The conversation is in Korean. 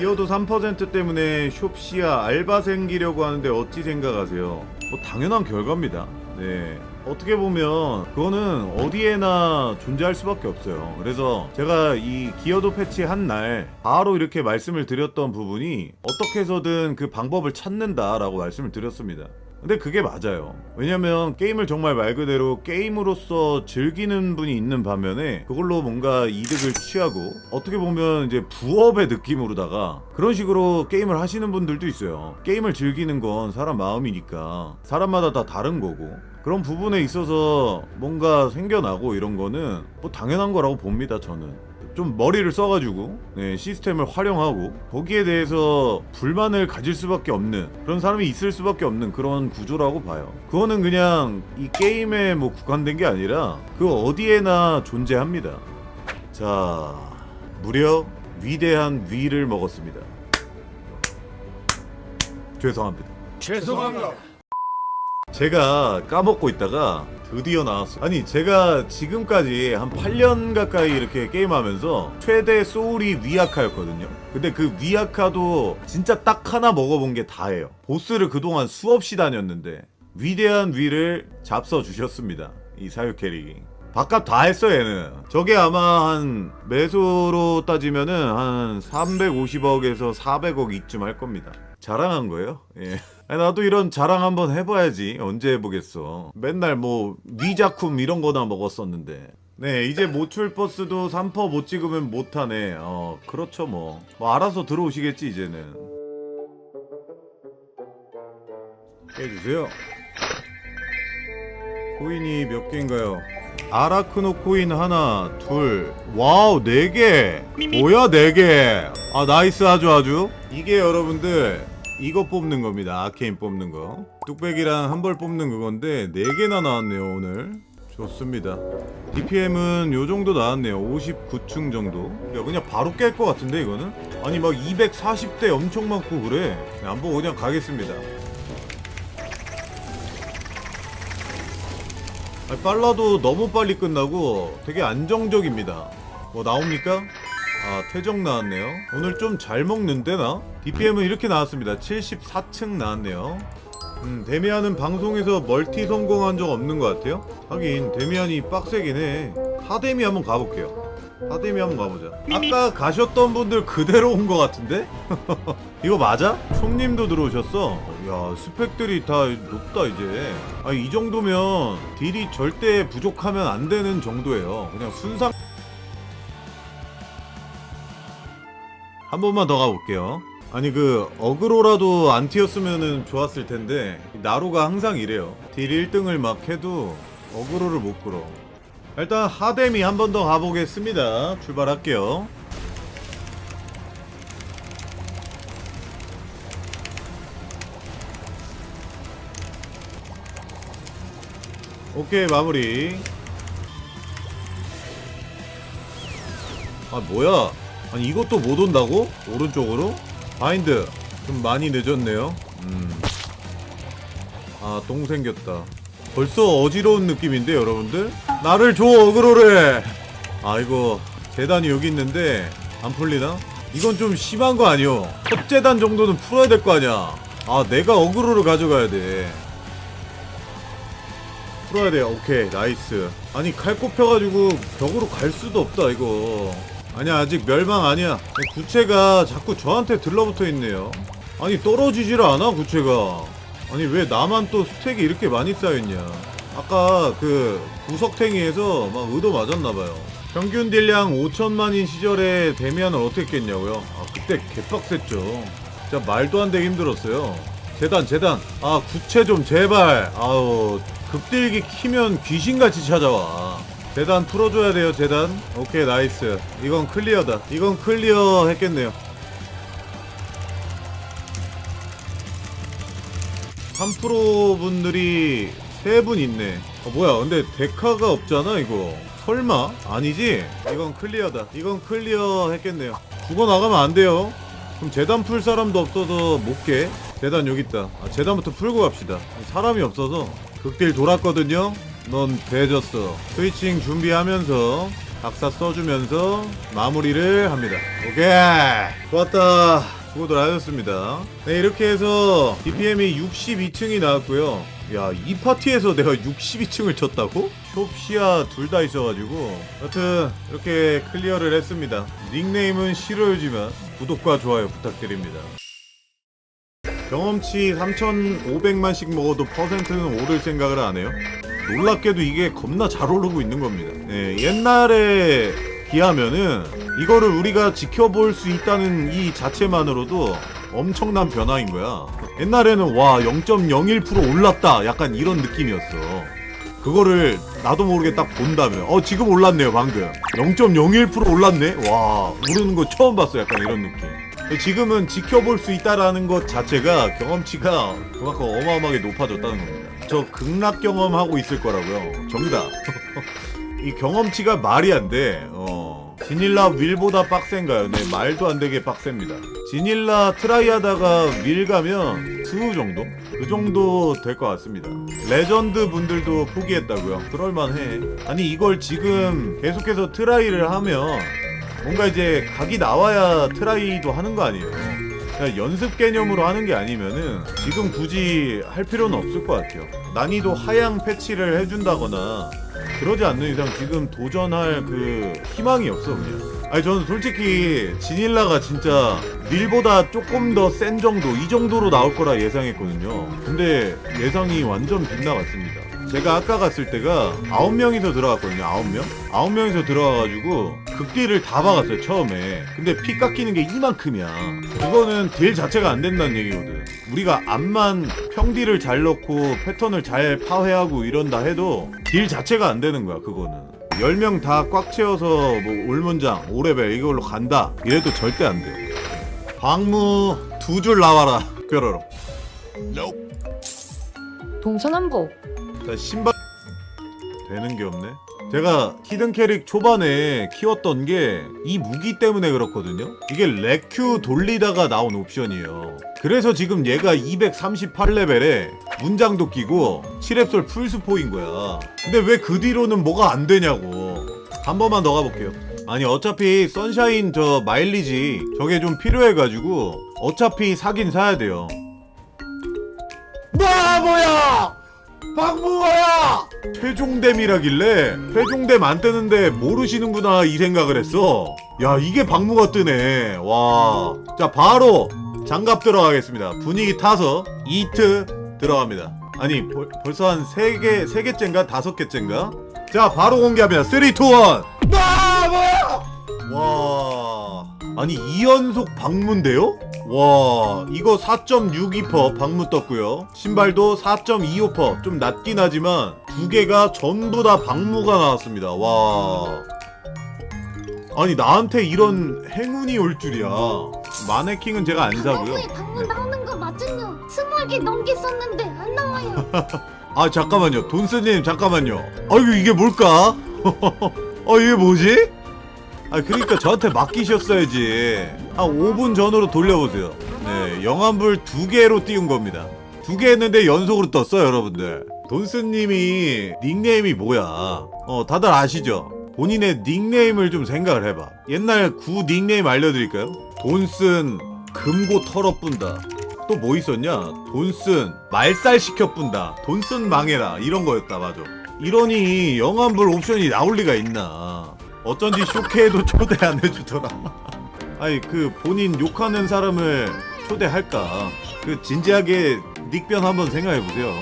기어도 3% 때문에 숍시야 알바 생기려고 하는데 어찌 생각하세요? 뭐 당연한 결과입니다. 네. 어떻게 보면 그거는 어디에나 존재할 수밖에 없어요. 그래서 제가 이 기어도 패치 한 날 바로 이렇게 말씀을 드렸던 부분이 어떻게 해서든 그 방법을 찾는다라고 말씀을 드렸습니다. 근데 그게 맞아요. 왜냐면 게임을 정말 말 그대로 게임으로서 즐기는 분이 있는 반면에 그걸로 뭔가 이득을 취하고 어떻게 보면 이제 부업의 느낌으로다가 그런 식으로 게임을 하시는 분들도 있어요. 게임을 즐기는 건 사람 마음이니까 사람마다 다 다른 거고 그런 부분에 있어서 뭔가 생겨나고 이런 거는 뭐 당연한 거라고 봅니다, 저는. 좀 머리를 써가지고 네, 시스템을 활용하고 거기에 대해서 불만을 가질 수밖에 없는 그런 사람이 있을 수밖에 없는 그런 구조라고 봐요. 그거는 그냥 이 게임에 뭐 국한된 게 아니라 그 어디에나 존재합니다. 자, 무려 위대한 위를 먹었습니다. 죄송합니다. 죄송합니다. 제가 까먹고 있다가 드디어 나왔어요. 아니, 제가 지금까지 한 8년 가까이 이렇게 게임하면서 최대 소울이 위아카였거든요. 근데 그 위아카도 진짜 딱 하나 먹어본 게 다예요. 보스를 그동안 수없이 다녔는데 위대한 위를 잡숴 주셨습니다. 이 사유 캐릭이. 바깥 다 했어 얘는 저게 아마 한 매수로 따지면은 한 350억에서 400억 이쯤 할 겁니다 자랑한 거예요? 예. 나도 이런 자랑 한번 해봐야지. 언제 해보겠어? 맨날 뭐 위작품 이런 거나 먹었었는데. 네 이제 모출 버스도 3퍼 못 찍으면 못하네. 어 그렇죠 뭐, 뭐 알아서 들어오시겠지 이제는. 해주세요. 코인이 몇 개인가요? 아라크노 코인 하나, 둘, 와우, 네 개. 뭐야, 네 개. 아, 나이스, 아주 아주. 이게 여러분들, 이거 뽑는 겁니다. 아케인 뽑는 거. 뚝배기랑 한 벌 뽑는 그건데, 네 개나 나왔네요, 오늘. 좋습니다. DPM은 요 정도 나왔네요. 59층 정도. 야, 그냥 바로 깰 것 같은데, 이거는? 아니, 막 240대 엄청 많고 그래. 안 보고 그냥 가겠습니다. 빨라도 너무 빨리 끝나고 되게 안정적입니다. 뭐 나옵니까? 아 퇴적 나왔네요. 오늘 좀 잘 먹는데 나? DPM은 이렇게 나왔습니다. 74층 나왔네요. 음, 데미안은 방송에서 멀티 성공한 적 없는 것 같아요. 하긴 데미안이 빡세긴 해. 하데미 한번 가볼게요. 하데미 한번 가보자. 아까 가셨던 분들 그대로 온 것 같은데? 이거 맞아? 손님도 들어오셨어. 야 스펙들이 다 높다 이제. 아이 정도면 딜이 절대 부족하면 안 되는 정도예요. 그냥 순상. 한 번만 더 가볼게요. 아니 그 어그로라도 안 튀었으면 좋았을 텐데 나루가 항상 이래요. 딜 1등을 막 해도 어그로를 못 끌어. 일단 하데미 한 번 더 가보겠습니다. 출발할게요. 오케이 마무리. 아 뭐야? 아니 이것도 못 온다고? 오른쪽으로? 바인드 좀 많이 늦었네요. 음. 아똥 생겼다. 벌써 어지러운 느낌인데 여러분들? 나를 줘 어그로를. 아 이거 재단이 여기 있는데 안 풀리나? 이건 좀 심한 거 아니오? 첫 재단 정도는 풀어야 될 거 아니야. 아 내가 어그로를 가져가야 돼. 풀어야 돼. 오케이 나이스. 아니 칼 꼽혀가지고 벽으로 갈 수도 없다 이거. 아니야 아직 멸망 아니야. 구체가 자꾸 저한테 들러붙어 있네요. 아니 떨어지질 않아 구체가. 아니 왜 나만 또 스택이 이렇게 많이 쌓여있냐. 아까 그 구석탱이에서 막 의도 맞았나봐요. 평균 딜량 5천만인 시절에 데미안을 어떻게 깼냐고요? 아 그때 개빡셌죠. 진짜 말도 안 되게 힘들었어요. 재단 재단. 아 구체 좀 제발. 아우 극딜기 키면 귀신같이 찾아와. 재단 풀어줘야 돼요 재단. 오케이 나이스. 이건 클리어다. 이건 클리어 했겠네요. 3% 분들이 세분 있네. 어, 뭐야? 근데 데카가 없잖아, 이거. 설마? 아니지? 이건 클리어다. 이건 클리어 했겠네요. 죽어 나가면 안 돼요. 그럼 재단 풀 사람도 없어서 못 깨. 재단 여기 있다. 아, 재단부터 풀고 갑시다. 사람이 없어서 극딜 돌았거든요. 넌 돼졌어. 스위칭 준비하면서 박사 써주면서 마무리를 합니다. 오케이 좋았다. 수고들 하셨습니다. 네 이렇게 해서 DPM이 62층이 나왔고요. 야 이 파티에서 내가 62층을 쳤다고? 숍시아 둘 다 있어가지고 여튼 이렇게 클리어를 했습니다. 닉네임은 싫어요지만 구독과 좋아요 부탁드립니다. 경험치 3,500만씩 먹어도 퍼센트는 오를 생각을 안 해요? 놀랍게도 이게 겁나 잘 오르고 있는 겁니다. 네, 옛날에 비하면은 이거를 우리가 지켜볼 수 있다는 이 자체만으로도 엄청난 변화인 거야. 옛날에는 와 0.01% 올랐다 약간 이런 느낌이었어. 그거를 나도 모르게 딱 본다면 어 지금 올랐네요 방금 0.01% 올랐네 와 오르는 거 처음 봤어 약간 이런 느낌 지금은 지켜볼 수 있다라는 것 자체가 경험치가 그만큼 어마어마하게 높아졌다는 겁니다 저 극락 경험하고 있을 거라고요. 정답. 이 경험치가 말이 안 돼. 어. 지닐라 윌보다 빡센가요? 네 말도 안 되게 빡셉니다. 지닐라 트라이 하다가 윌 가면 스우 정도? 그 정도 될 것 같습니다. 레전드 분들도 포기했다고요. 그럴만해. 아니 이걸 지금 계속해서 트라이를 하면 뭔가 이제 각이 나와야 트라이도 하는 거 아니에요 그냥 연습 개념으로 하는 게 아니면은 지금 굳이 할 필요는 없을 것 같아요. 난이도 하향 패치를 해준다거나 그러지 않는 이상 지금 도전할 그 희망이 없어 그냥. 아니 저는 솔직히 지닐라가 진짜 닐보다 조금 더 센 정도 이 정도로 나올 거라 예상했거든요. 근데 예상이 완전 빗나갔습니다 제가 아까 갔을 때가 9명이서 들어갔거든요 9명? 9명이서 들어가가지고 극딜을 다 박았어요 처음에. 근데 피 깎이는 게 이만큼이야. 그거는 딜 자체가 안 된다는 얘기거든. 우리가 암만 평딜을 잘 넣고 패턴을 잘 파괴하고 이런다 해도 딜 자체가 안 되는 거야 그거는. 10명 다 꽉 채워서 뭐 올문장 5레벨 이걸로 간다. 이래도 절대 안돼. 광무 두 줄 나와라 뾰로로 동서남북 자 신발 되는 게 없네. 제가 히든 캐릭 초반에 키웠던 게 이 무기 때문에 그렇거든요. 이게 레큐 돌리다가 나온 옵션이에요. 그래서 지금 얘가 238레벨에 문장도 끼고 7랩솔 풀스포인 거야. 근데 왜 그 뒤로는 뭐가 안 되냐고. 한 번만 더 가볼게요. 아니 어차피 선샤인 저 마일리지 저게 좀 필요해가지고 어차피 사긴 사야 돼요. 뭐 뭐야? 박무호야! 최종댐이라길래 최종댐 안 뜨는데 모르시는구나 이 생각을 했어. 야 이게 박무가 뜨네. 와. 자 바로 장갑 들어가겠습니다. 분위기 타서 이트 들어갑니다. 아니 벌, 벌써 한세 개, 세 개째인가 다섯 개째인가? 자 바로 공개합니다. 3, 2, 1. 와 뭐야? 와. 아니 2연속 박무인데요? 와 이거 4.62% 박무 떴고요. 신발도 4.25%좀 낮긴 하지만 두 개가 전부 다 박무가 나왔습니다. 와. 아니 나한테 이런 행운이 올 줄이야. 마네킹은 제가 안 사고요. 방에 방문 네. 나오는 거 맞잖요. 스무 개 넘겼었는데 안 나와요. 아 잠깐만요. 돈스님 잠깐만요. 아이고 이게 뭘까? 아 이게 뭐지 아 그러니까 저한테 맡기셨어야지 한 5분 전으로 돌려보세요 네 영암불 두 개로 띄운 겁니다 두 개 했는데 연속으로 떴어요 여러분들 돈스님이 닉네임이 뭐야 어 다들 아시죠 본인의 nik네임을 좀 생각을 해봐 옛날 구 닉네임 알려드릴까요 돈쓴 금고 털어 뿐다 또 뭐 있었냐? 돈쓴 말살 시켜 뿐다. 돈쓴 망해라. 이런 거였다. 맞아. 이러니 영암불 옵션이 나올 리가 있나? 어쩐지 쇼케에도 초대 안 해주더라. 아니 그 본인 욕하는 사람을 초대할까? 그 진지하게 닉변 한번 생각해 보세요.